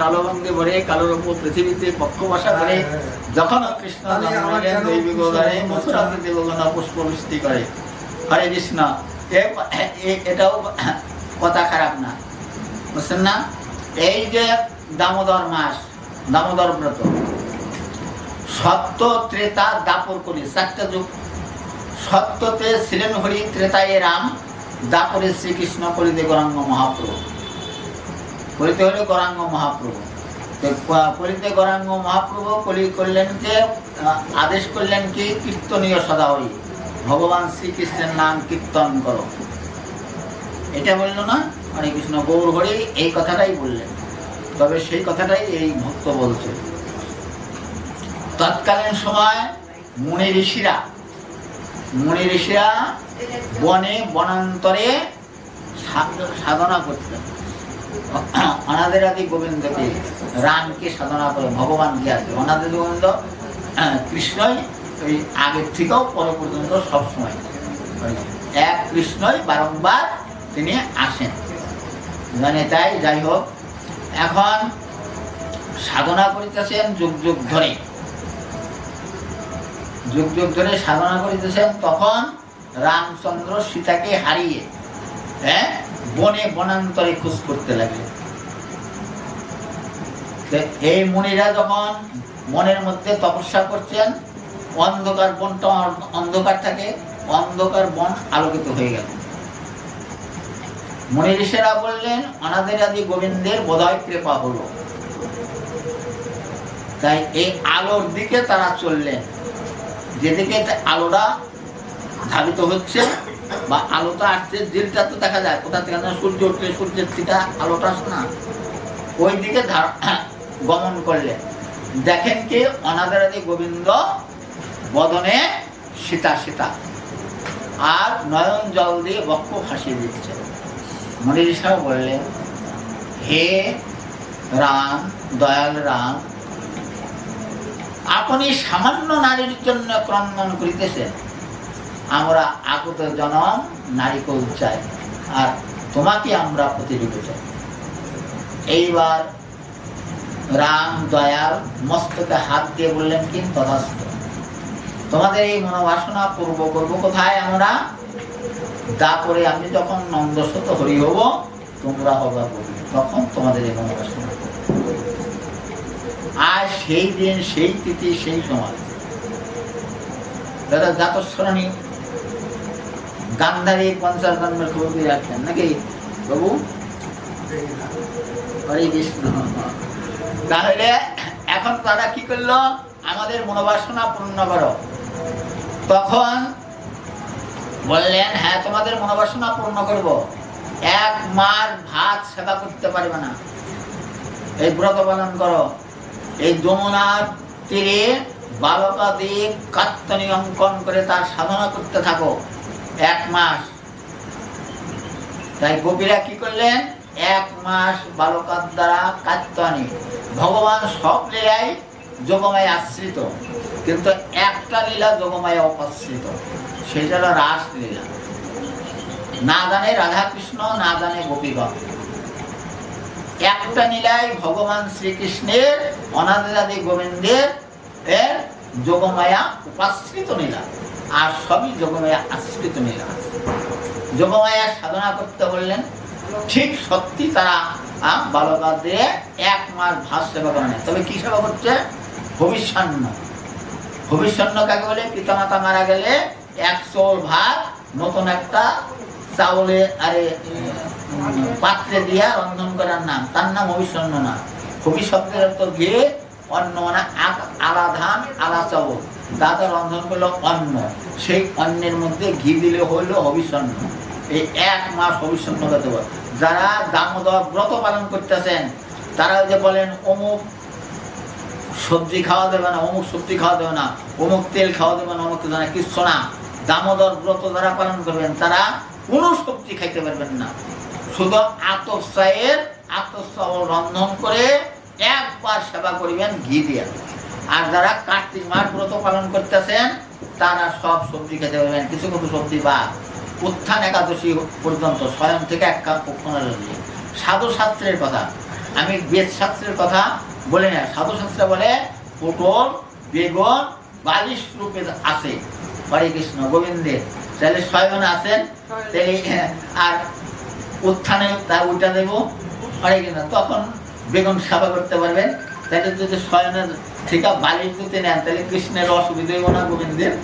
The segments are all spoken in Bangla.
কালো রঙে ভরে কালোর উপর পৃথিবীতে পক্ষ বসা করে যখন কৃষ্ণ দৈবিক ঘরে মথুরাতে দেবগণা পুষ্প বৃষ্টি করে। হরে কৃষ্ণ। এটাও কথা খারাপ না। বুঝছেন না? এই যে দামোদর মাস দামোদর ব্রত সত্য ত্রেতা দাপর করি চারটা যুগ। সত্যতে ছিলেন হরি ত্রেতায় রাম দাপরে শ্রীকৃষ্ণ করিতে গৌরাঙ্গ মহাপ্রভু। করিতে হলে গৌরাঙ্গ মহাপ্রভু। তো ক- করিতে গৌরাঙ্গ মহাপ্রভু কলি করলেন যে আদেশ করলেন কি, কীর্তনীয় সদা হরি ভগবান শ্রীকৃষ্ণের নাম কীর্তন করো। এটা বলল না? হরে কৃষ্ণ গৌর হরি এই কথাটাই বললেন। তবে সেই কথাটাই এই ভক্ত বলছে। তৎকালীন সময় মুনি ঋষিরা মুনি ঋষিরা বনে বনান্তরে সাধনা করতেন। অনাদের আদি গোবিন্দকে, রামকে সাধনা করে ভগবানকে আছে? অনাদের গোবিন্দ, কৃষ্ণই ওই আগের থেকেও পর পর্যন্ত সবসময়। এক কৃষ্ণই বারংবার তিনি আসেন। মানে তাই যাই হোক, এখন সাধনা করিতেছেন যুগ যুগ ধরে। যুগ যুগ ধরে সাধনা করিতেছেন, তখন রামচন্দ্র সীতাকে হারিয়ে হ্যাঁ? বনে বনান্তরে খোঁজ করতে লাগে। এই মুনিরা যখন বনের মধ্যে তপস্যা করছেন, অন্ধকার বনটা অন্ধকার থাকে, অন্ধকার বন আলোকিত হয়ে গেল। মুনি ঋষিরা বললেন, অনাদের আদি গোবিন্দের বোধহয় কৃপা হলো। তাই এই আলোর দিকে তারা চললেন। যেদিকে আলোটা ধাবিত হচ্ছে বা আলোটা আসছে দিলটা তো দেখা যায়। কোথা থেকে যেন সূর্য উঠলে সূর্যের থেকে আলোটা আসে না। ওই দিকে গমন করলেন দেখেন কি, অনাদারাদি গোবিন্দ বদনে সীতা সীতা। আর নয়ন জল দিয়ে বক্ষ ফাঁসিয়ে দিচ্ছে। মনির সাহেব বললেন, হে রাম, দয়াল রাম, আপনি সামান্য নারীর জন্য ক্রন্দন করিতেছেন। আমরা আগত জনম নারীকে চাই, আর তোমাকে আমরা প্রতিযোগ চাই। এইবার রাম দয়াল মস্তকে হাত দিয়ে বললেন, কি তথাস্থ তোমাদের এই মনোবাসনা পূর্ব করব কোথায়? আমরা তারপরে আমি যখন নন্দশত হরি হব, তোমরা হবা তখন তোমাদের এই মনোবাসনা আর সেই দিন, সেই তিথি, সেই সময়, দাদা জাতস্মরণী গান্ধারী পঞ্চাশ জন্মের খবর দিয়ে রাখলেন নাকি? বাবু? হরে কৃষ্ণ। তাহলে এখন তারা কি করল? আমাদের মনোবাসনা পূর্ণ করো। তখন বললেন হ্যাঁ তোমাদের মনোবাসনা পূর্ণ করব। এক মার ভাত সেবা করতে পারবে না। এই ব্রত পালন করো। এই যমুনার তীরে বালকা দিয়ে কাত্তনি অঙ্কন করে তার সাধনা করতে থাকো। এক মাস। তাই গোপীরা কি করলেন? এক মাস বালকার দ্বারা কাত্তনি ভগবান সব লীলায় যোগমায় আশ্রিত। কিন্তু একটা লীলা যোগমায় অপাশ্রিত। সেটা হলো রাস লীলা না জানে রাধাকৃষ্ণ, না জানে গোপীগণ। একটা নীলায় ভগবান শ্রীকৃষ্ণের অনাদি গোবিন্দের যোগমায়া উপাশ্রিত নীলা আর সবই যোগমায়া আশ্রিত নীলা যোগমায়া সাধনা করতে বললেন ঠিক সত্যি তারা আহ, বালকা দিয়ে এক মাস ভাত সেবা করে নেয়। তবে কি সেবা করছে? ভবিষ্যান্ন। ভবিষ্যান্ন কাকে বলে? পিতামাতা মারা গেলে এক চোল ভাত নতুন একটা চাউলে আরে পাত্রে দিয়া রন্ধন করার নাম। তার নাম অভিষণ্য না। ভবিষ্যতের অর্থ ঘিরে অন্ন মানে আলা ধান আলা চাউল। দাদা রন্ধন করল অন্ন। সেই অন্নের মধ্যে ঘি দিলে হইল অভিষণ্ণ এই এক মাস খেতে হবে। যারা দামোদর ব্রত পালন করতেছেন, তারা যে বলেন, অমুক সবজি খাওয়া দেবে না, অমুক সবজি খাওয়া দেবে না, অমুক তেল খাওয়া দেবে না, অমুক জানা কিচ্ছু না। দামোদর ব্রত যারা পালন করবেন, তারা কোনো সবজি খাইতে পারবেন না। শুধু আতসায়ের আতসাও রন্ধন করে একবার সেবা করিবেন, ঘি দিয়ে। আর যারা কার্তিক মাস ব্রত পালন করতেছেন তারা সব সবজি খেতে পারবেন। কিছু কিছু সবজি বা উত্থান একাদশী পর্যন্ত স্বয়ং থেকে এক সাধু শাস্ত্রের কথা। আমি বেদ শাস্ত্রের কথা বলি না। সাধু শাস্ত্রে বলে পটল বেগুন বালিশ রূপে আছে। হরে কৃষ্ণ গোবিন্দের তাহলে স্বয়ং আছেন? তাহলে আর উত্থানে তার উল্টা দেব। হরে কৃষ্ণ তখন বেগুন সেবা করতে পারবেন। তাহলে যদি স্বয়নের নেন, তাহলে কৃষ্ণের হইব না, গোবিন্দের।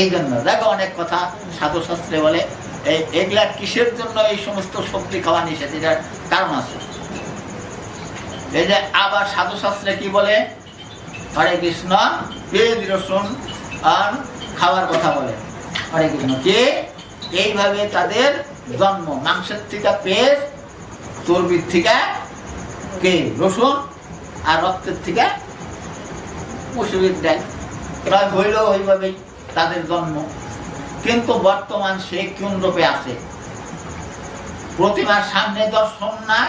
এই জন্য, দেখো অনেক কথা সাধু শাস্ত্রে বলে, এই এগুলা কিসের জন্য এই সমস্ত সবজি খাওয়া নিষেধ? এটার কারণ আছে। এই যে আবার সাধু শাস্ত্রে কি বলে? হরে কৃষ্ণ পেঁয়াজ রসুন আর খাওয়ার কথা বলে। হরে কৃষ্ণ, কে? এইভাবে তাদের জন্ম। মাংসের থেকে পেঁয়াজ চর্বির থেকে কে? রসুন, আর রক্তের থেকে ডাল এরা হইল ওইভাবেই তাদের জন্ম। কিন্তু বর্তমান সে কোন রূপে আছে? প্রতিমার সামনে দর্শন না,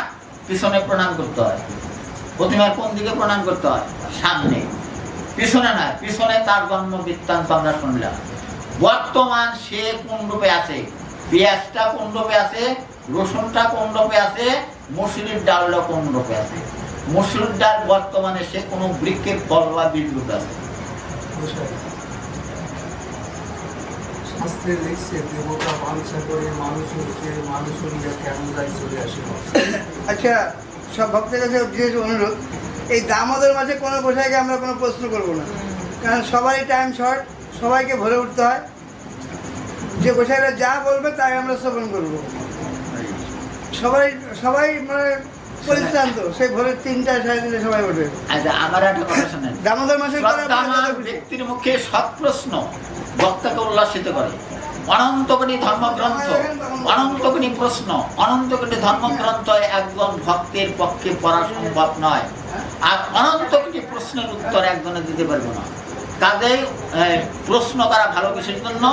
পিছনে প্রণাম করতে হয়। প্রতিমার কোন দিকে প্রণাম করতে হয়? সামনে। পিছনে না পিছনে তার জন্ম বৃত্তান্ত আমরা শুনলাম। বর্তমান সে কোন রূপে আছে? পেঁয়াজটা কোন রূপে আছে? রসুনটা কোন রূপে আছে? মসুরির ডালটা কোন রূপে আছে? মসুর ডাল বর্তমানে সে কোনো বৃক্ষের ফল বা বীজ আছে। শাস্ত্রে লিখছে দেবতা বাঞ্ছা করে মানুষ হচ্ছে মানুষ হইয়া কেমন যাই চলে আসে আচ্ছা সব ভক্তের কাছে বিশেষ অনুরোধ এই দামোদর মাসে কোনো গোসাইকে আমরা কোনো প্রশ্ন করব না। কারণ সবারই টাইম শর্ট সবাইকে ভরে উঠতে হয়। যে গোসাইরা যা বলবে তাই আমরা শ্রবণ করব। সবাই সবাই মানে পরিশ্রান্ত সেই ভোরের তিনটা সাড়ে তিনটা সবাই ওঠে। আচ্ছা আমার একটা কথা শোনেন। দামোদর মাসে করে আপনারা শ্রদ্ধামান যত খুশি। ব্যক্তির মুখে সৎ প্রশ্ন বক্তাকে উল্লাসিত করে। অনন্তকোটি ধর্মগ্রন্থ অনন্তকোটি প্রশ্ন অনন্তকোটি ধর্মগ্রন্থ একজন ভক্তের পক্ষে পড়া সম্ভব নয়। আর অনন্তকোটি প্রশ্নের উত্তর একজনে দিতে পারব না। কাজে প্রশ্ন করা ভালো কিছুর জন্য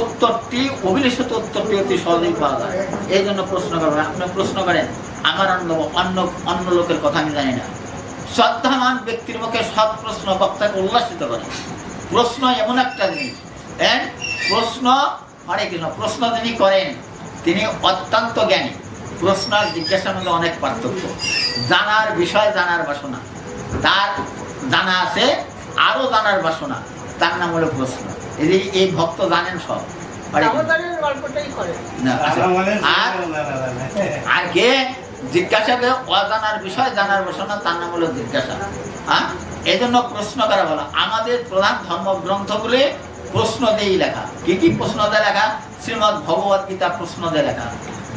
উত্তরটি অভিলেষিত উত্তরটি অতি সহজেই পাওয়া যায়। এই জন্য প্রশ্ন করবেন আপনি প্রশ্ন করেন। আমার অন্য অন্য অন্য লোকের কথা আমি জানি না। শ্রদ্ধামান ব্যক্তির মুখে সৎ প্রশ্ন বক্তাকে উল্লাসিত করে। প্রশ্ন এমন একটা জিনিস হ্যাঁ? প্রশ্ন হরে কৃষ্ণ প্রশ্ন যিনি করেন তিনি অত্যন্ত জ্ঞানী। প্রশ্ন আর জিজ্ঞাসার মধ্যে অনেক পার্থক্য। জানার বিষয় জানার বাসনা। তার জানা আছে আরও জানার বাসনা। তার নাম হলো প্রশ্ন। এই এই ভক্ত জানেন সব। আচ্ছা। আর কে? জিজ্ঞাসাকে অজানার বিষয়, জানার বাসনা তার নাম হলো জিজ্ঞাসা। হ্যাঁ? এই জন্য প্রশ্ন করা বলো আমাদের প্রধান ধর্মগ্রন্থগুলি প্রশ্ন দিয়েই লেখা। কি কি প্রশ্ন দিয়ে লেখা? শ্রীমদ ভগবত গীতা প্রশ্ন দিয়ে লেখা,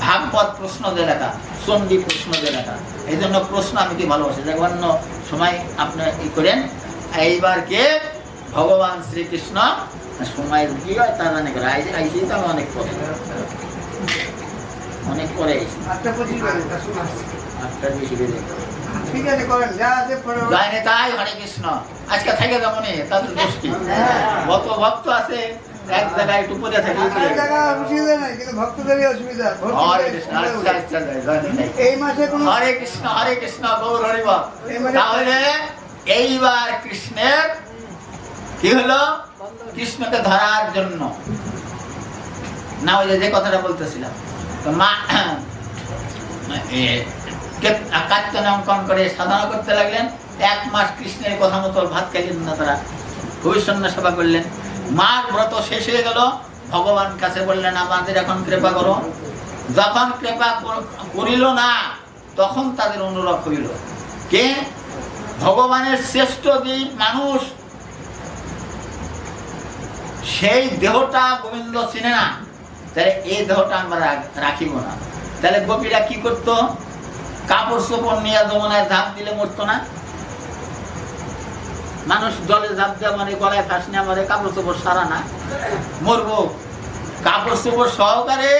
ভাগবত প্রশ্ন দিয়ে লেখা, চণ্ডী প্রশ্ন দিয়ে লেখা। এই জন্য প্রশ্ন আমি কি ভালোবাসি? দেখো, অন্য সময় আপনি ই করেন, এইবার কে? ভগবান শ্রীকৃষ্ণ। সময় কি হয় তা জানে আইসি তো অনেক পরে অনেক পরে। আটটা পঁচিশ বাজে আটটা বেশি বেজে। ঠিক আছে করেন যা আছে পরে যায়নি তাই হরে কৃষ্ণ। আজকে থেকে যেমনই তাদের দোষ কি ভক্ত আছে এক জায়গায় একটু পরে থাকে অসুবিধা নাই কিন্তু ভক্তদেরই অসুবিধা। হরে কৃষ্ণ ঘুরে উঠে। যাই, যাই, যাই। এই মাসে কোনো হরে কৃষ্ণ হরে কৃষ্ণ গৌর হরি এই তাহলে এইবার কৃষ্ণের কি হলো? কৃষ্ণকে ধরার জন্য। না ওই যে কথাটা বলতেছিলাম। মা এ, কে- অঙ্কন করে সাধনা করতে লাগলেন। এক মাস কৃষ্ণের কথা মতো ভাত খাইলেন না তারা। ভবিষ্যন্ন সেবা করলেন। মার ব্রত শেষ হয়ে গেল। ভগবান কাছে বললেন আমাদের এখন কৃপা করো। যখন কৃপা কর- করিল না তখন তাদের অনুরোধ হইল। কে? ভগবানের শ্রেষ্ঠ যে মানুষ। সেই দেহটা গোবিন্দ চিনে না। তাহলে এই দেহটা আমরা রাখিব না। তাহলে গোপীরা কি করতো? কাপড় চোপড় নিয়ে যমুনায় ঝাঁপ দিলে মরতো না? মানুষ জলে ঝাঁপ দেওয়া মানে গলায় ফাঁস নেওয়া মানে কাপড় চোপড় সারা না। মরবো। কাপড় চোপড় সহকারে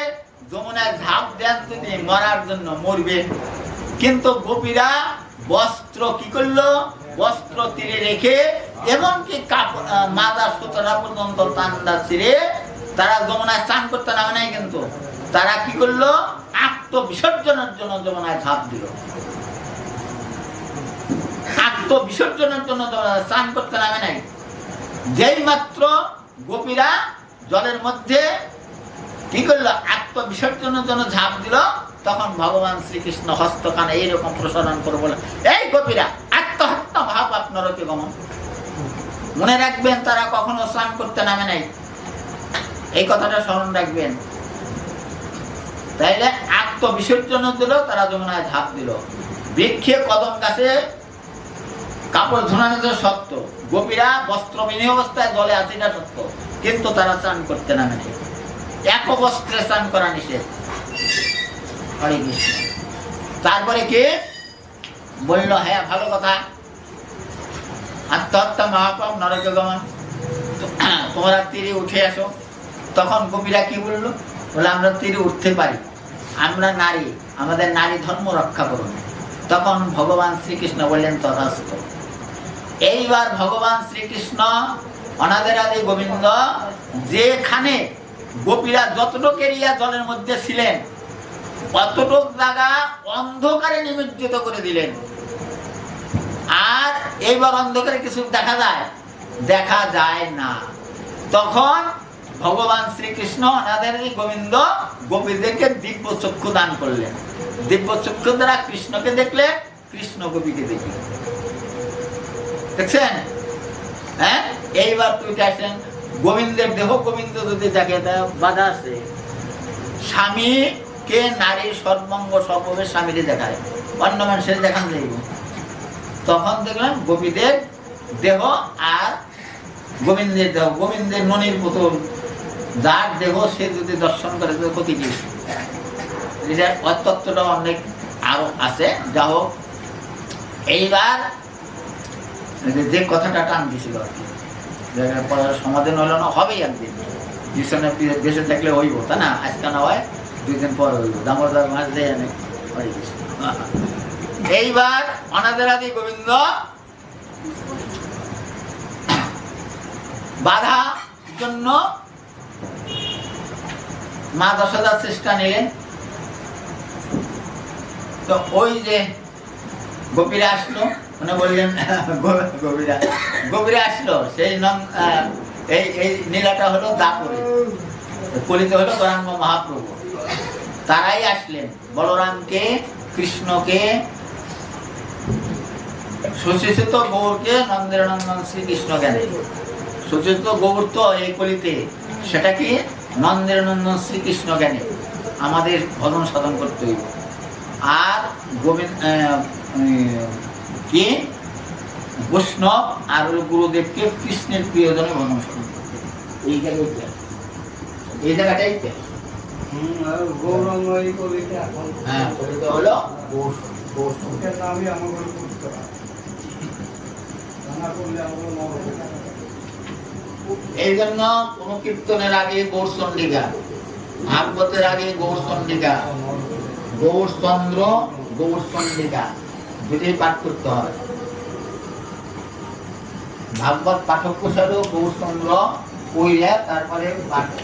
যমুনায় ঝাঁপ দেন যদি মরার জন্য মরবে। কিন্তু গোপীরা বস্ত্র কি করল? বস্ত্র তীরে রেখে এমনকি কাপড় মাদা সুতরা পর্যন্ত তান্দা ছিঁড়ে তারা যমুনায় স্নান করতে নামে নাই কিন্তু। তারা কি করল? আত্মবিসর্জনের জন্য যমুনায় ঝাঁপ দিল। আত্মবিসর্জনের জন্য স্নান করতে নামে নাই। যেই মাত্র গোপীরা জলের মধ্যে কি করল? আত্মবিসর্জনের জন্য ঝাঁপ দিল, তখন ভগবান শ্রীকৃষ্ণ হস্তকানে এইরকম প্রসারণ করে বলে, এই গোপীরা, আত্মহত্যা ভাব আপনার কি গমন মনে রাখবেন, তারা কখনো স্নান করতে নামে নাই। এই কথাটা স্মরণ রাখবেন। তাইলে আত্মবিসর্জন দিল, তারা যমুনায় ঝাঁপ দিল। বৃক্ষে কদম গাছে, কাপড় ধোনানো তো সত্য গোপীরা বস্ত্রবিহীন অবস্থায় জলে আছে, এটা সত্য। কিন্তু তারা স্নান করতে নামে এক বস্ত্রে স্নান করা নিষেধ। তারপরে কি? বলল হ্যাঁ ভালো কথা। আত্মহত্যা মহাপাপ, নরকে গমন। তোমরা তীরে উঠে আসো। তখন গোপীরা কি বলল? বলে, আমরা তীরে উঠতে পারি। আমরা নারী, আমাদের নারী ধর্ম রক্ষা করুন। তখন ভগবান শ্রীকৃষ্ণ বললেন তথাস্ত এইবার ভগবান শ্রীকৃষ্ণ অনাদের আদি গোবিন্দ, যেখানে গোপীরা যতটুক এরিয়া জলের মধ্যে ছিলেন, অতটুক জায়গা অন্ধকারে নিমজ্জিত করে দিলেন। আর এইবার অন্ধকারে কিছু দেখা যায়? দেখা যায় না। তখন ভগবান শ্রীকৃষ্ণ অনাদের গোবিন্দ গোপীদেরকে দিব্য চক্ষু দান করলেন। দিব্য চক্ষু দ্বারা কৃষ্ণকে দেখলে কৃষ্ণ গোপীকে দেখলেন। দেখছেন? হ্যাঁ? এইবার তুইটা আসেন, গোবিন্দের দেহ গোবিন্দ যদি দেখে বাধা আছে। স্বামীকে নারীর সর্বঙ্গ সর্ববে স্বামীকে দেখায়। অন্য মানুষের দেখান যাইব তখন দেখলাম গোপীদের দেহ আর গোবিন্দের দেহ, গোবিন্দের মনির পুতুল যার দেহ সে যদি দর্শন করে ক্ষতি কি? এটা অতত্বটা অনেক আরও আছে। যা হোক, এইবার যে- কথাটা টান দিছিল আর কি। সমাধান হলো না, হবেই একদিন। পি- বেঁচে থাকলে হইব তা না? আজকে না হয়, দুই দিন পর হইব। দামোদর মাস হরে কৃষ্ণ। এইবার অনাদের আদি গোবিন্দ বাধা জন্য মা দশদার চেষ্টা নিলেন তো ওই যে গোপীরা আসলো মানে বললেন গোপীরা গোপীরা আসলো, সেই নাম এই এই নীলাটা হলো দাপরে কলিতে হলো গৌরাঙ্গ মহাপ্রভু। তারাই আসলেন, বলরামকে, কৃষ্ণকে সুচিত গৌরকে নন্দের নন্দন শ্রীকৃষ্ণ জ্ঞানে। সুচিত গৌর তো এই কলিতে, সেটা কি নন্দের নন্দন শ্রীকৃষ্ণ জ্ঞানে। আমাদের ভজন সাধন করতে হইব। আর গোবিন্দ কে? বৈষ্ণব আর গুরুদেবকে কৃষ্ণের প্রিয়জনে ভজন সাধন করতে এই জায়গাটা এই জায়গাটাই হ্যাঁ হলো নামই আমাকে করতে হয় রান্না করলে আমাকে মনে হবে না। এই জন্য কোন কীর্তনের আগে ভাগবতের আগে গৌর চন্ডিকা, গৌর চন্দ্র, গৌর চন্ডিকা, দুটোই পাঠ করতে হয় ভাগবত পাঠক প্রসারও গৌর চন্দ্র কইলে তারপরে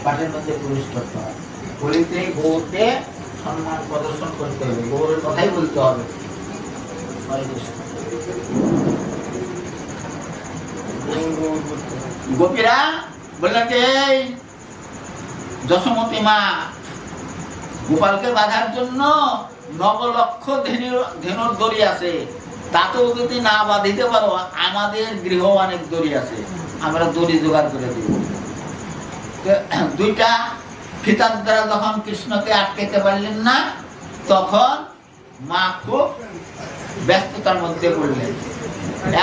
পাঠের মধ্যে প্রবেশ করতে হয় বলিতে গৌরকে সম্মান প্রদর্শন করতে হবে, গৌরের কথাই বলতে হবে। গোপীরা বললেন যে, এই যশোমতী মা, গোপালকে বাঁধার জন্য নবলক্ষ ধেনুর ধেনুর দড়ি আছে। তাতেও যদি না বাঁধিতে পারো, আমাদের গৃহ অনেক দড়ি আছে। আমরা দড়ি জোগাড় করে দিব। দুইটা ফিতার দ্বারা যখন কৃষ্ণকে আটকাইতে পারলেন না, তখন মা খুব ব্যস্ততার মধ্যে পড়লেন।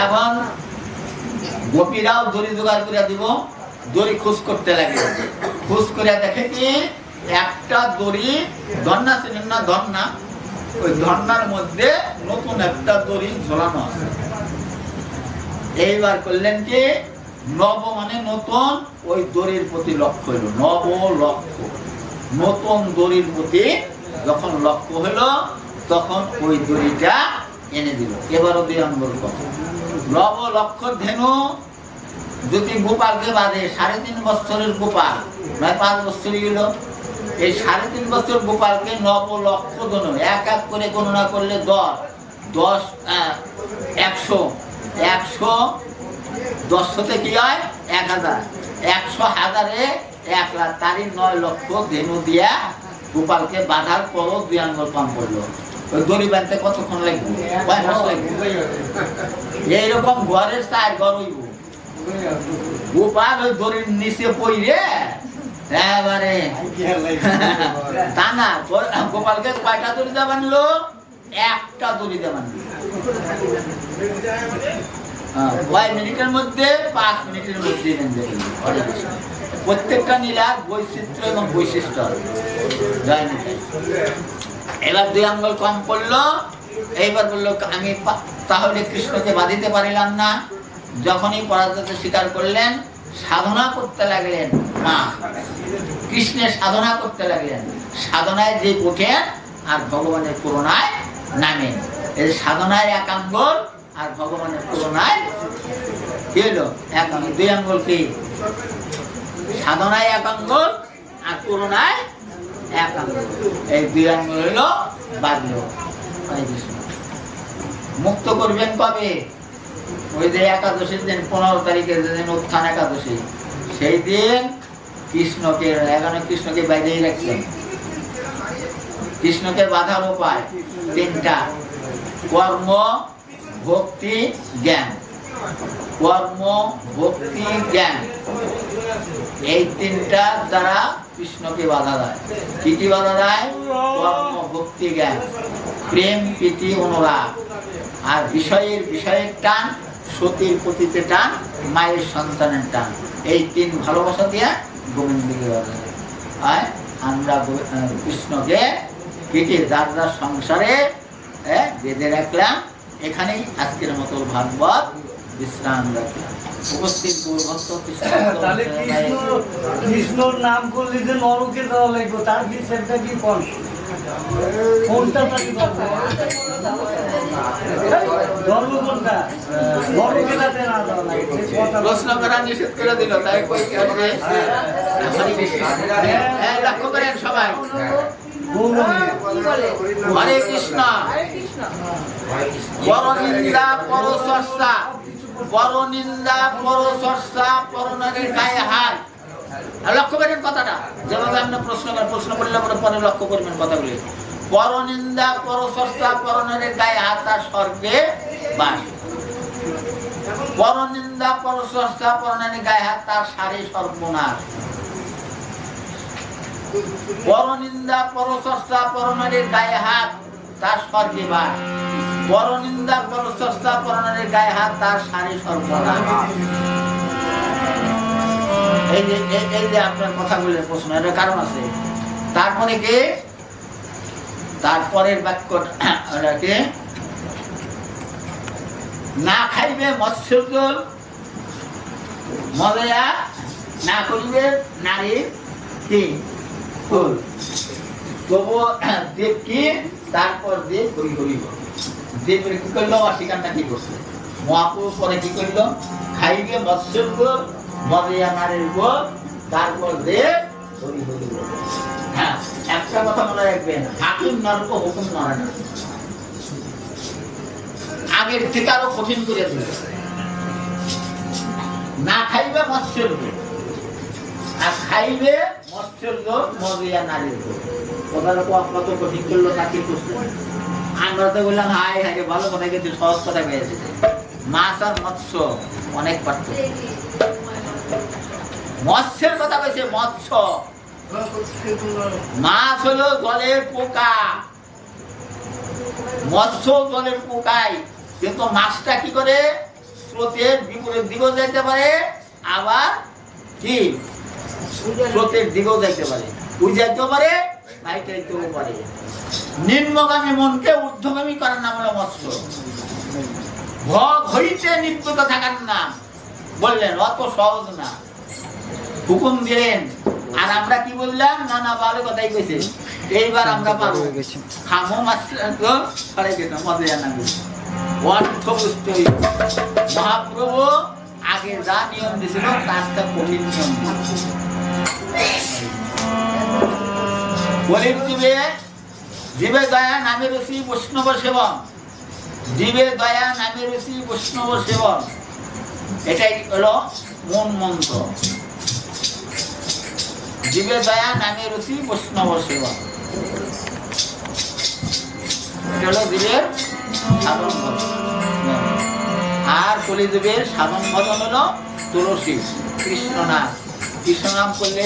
এখন গোপীরাও দড়ি জোগাড় করে দিব, দড়ি খুশ করতে লাগে। খুশ করে দেখে কি? একটা দড়ি ধর্না ছিলেন না ওই ধর্নার মধ্যে নতুন একটা দড়ি ঝোলানো আছে। এইবার করলেন কি? নব মানে নতুন, ওই দড়ির প্রতি লক্ষ্য হইল। নব লক্ষ্য। নতুন দড়ির প্রতি যখন লক্ষ্য হলো তখন ওই দড়িটা এনে দিল। এবারও দুই নম্বর কথা। নব লক্ষ ধেনু যদি গোপালকে বাদে সাড়ে তিন বছরের গোপাল। নয় পাঁচ বছরই হলো এই সাড়ে তিন বছর গোপালকে নব লক্ষ ধনু এক এক করে গণনা করলে দশ দশ একশো একশো দশ হতে কি হয়? এক হাজার। একশো হাজারে এক লাখ। তারই নয় লক্ষ ধেনু দিয়া গোপালকে বাধার পরও দুই আঙ্গুল কম পড়ল দড়ি বাঁধতে কতক্ষণ লাগবে? কয় মাস লাগবে? এইরকম ঘরের চার ঘর হইব। গোপাল ওই দড়ির নিচে পইরে এবারে তা গোপালকে কয়টা দড়ি দিয়ে বানলো? একটা দড়ি দিয়ে বানলো। হ্যাঁ, কয় মিনিটের মধ্যে? পাঁচ মিনিটের মধ্যে। প্রত্যেকটা নীলার বৈচিত্র্য এবং বৈশিষ্ট্য জয় নিতাই। এবার দুই আঙ্গুল কম পড়ল এইবার বলল, আমি তাহলে কৃষ্ণকে বাঁধিতে পারিলাম না। যখনই পরাজয়তে স্বীকার করলেন, সাধনা করতে লাগলেন মা। কৃষ্ণের সাধনা করতে লাগলেন। সাধনায় যে ওঠেন আর ভগবানের করুণায় নামেন এই সাধনায় এক আঙ্গুল আর ভগবানের করুণায় হলো? এক দুই আঙ্গুল কি? সাধনায় এক আঙ্গুল আর করুণায় এই। মুক্ত করবেন কবে ওই যে একাদশীর দিন পনেরো তারিখের যেদিন উত্থান একাদশী সেই দিন কৃষ্ণকে এখানে কৃষ্ণকে বাইরেই রাখলেন কৃষ্ণকে বাধার উপায় তিনটা কর্ম ভক্তি জ্ঞান কর্ম ভক্তি জ্ঞান এই তিনটা দ্বারা কৃষ্ণকে বাধা দেয়। কি কি বাধা দেয়? কর্ম ভক্তি জ্ঞান প্রেম, প্রীতি, অনুরাগ। আর বিষয়ের বিষয়ের টান, সতীর প্রতিতে টান, মায়ের সন্তানের টান। এই তিন ভালোবাসা দিয়ে গোবিন্দকে বাধা দেয়। আর আমরা কৃষ্ণকে কেটে যার সংসারে বেঁধে রাখলাম। এখানেই আজকের মতো ভাগবত বিশ্রাম রাখলাম উপস্থিত গৌরভক্ত তাহলে কৃষ্ণ কৃষ্ণর নাম করলে যে নরকে দেওয়া লাগবে তার কি সেটা কি কোন? কোনটা তাকে ধর্ম কোনটা নরকে যাতে না দেওয়া লাগে প্রশ্ন করা নিষেধ করে দিল তাই কই কারণে আমারই হ্যাঁ লক্ষ্য করেন সবাই। হরে কৃষ্ণ। পরনিন্দা পরচর্চা। পরনিন্দা পরচর্চা, পরনারীর গায়ে হাত। আর লক্ষ্য করেন কথাটা। যেভাবে প্রশ্ন প্রশ্ন করলে পরে লক্ষ্য করবেন কথাগুলি। পরনিন্দা পরচর্চা, পরনারীর গায়ে হাত স্বর্গে বাস। পরনিন্দা পরচর্চা, পরনারীর গায়ে হাত সারে সর্বনাশ। পরনিন্দা পরচর্চা, পরনারীর গায়ে হাত, তার স্বর্গে বাস। পরনিন্দা পরনারীর গায়ে হাত, তার সারে এই যে, এই- যে আপনার কথাগুলোর প্রশ্ন, এটার কারণ আছে। কি? তারপরের বাক্য ওটাকে না খাইবে মৎস্য মলয়া না করিবে নারীর কি? ফুল। তবু দেব কি? তারপর দেব হরি হরি দেবের কি করল কি করছে। পরে কি করল? মৎস্য গোল তারপর। হ্যাঁ একটা কথা মনে রাখবেন, হাকিম নরক হুকুম আগের থেকে আরও কঠিন করে দিল। না খাইবে মৎস্যর আর খাইবে মৎস্যর গোল মরিয়া নারীর গোল কথাটা কত কঠিন করল তাকে করছে আমরা তো বললাম হাই হাই ভালো কথা কিন্তু সহজ কথা পেয়েছে মাছ আর মৎস্য, অনেক পার্থক্য। মৎস্যের কথা কইছে, মৎস্য। মাছ হলো জলের পোকা। মৎস্য জলের পোকাই। কিন্তু মাছটা কি করে? স্রোতের বিপরীত দিকেও যাইতে পারে, আবার কি? স্রোতের দিকেও যাইতে পারে। বুঝাইতেও পারে পাইতেও পারে। নিম্নগামী মনকে ঊর্ধ্বগামী করার নাম হলো মৎস্য। ভগ হইতে নিত্যতা থাকার নাম। বললেন অত সহজ না। হুকুম দিলেন। আর আমরা কি বললাম? না না ভালো কথাই কইছে। এইবার আমরা পারব। খামো মাছ ছড়াই গেছে মজা জানা অর্থ বুঝতে মহাপ্রভু আগে যা নিয়ম দিয়েছিল তার তো কঠিন নিয়ম। দিয়েছিল। জীবে দয়া নামে রসি বৈষ্ণব সেবন। জীবে দয়া নামে রসি বৈষ্ণব সেবন। এটাই হলো মূল মন্ত্র। জীবে দয়া নামে রসি বৈষ্ণব সেবন। আর কলিদেবের সাধন ভজন হলো তুলসী কৃষ্ণ নাম কৃষ্ণ নাম করলে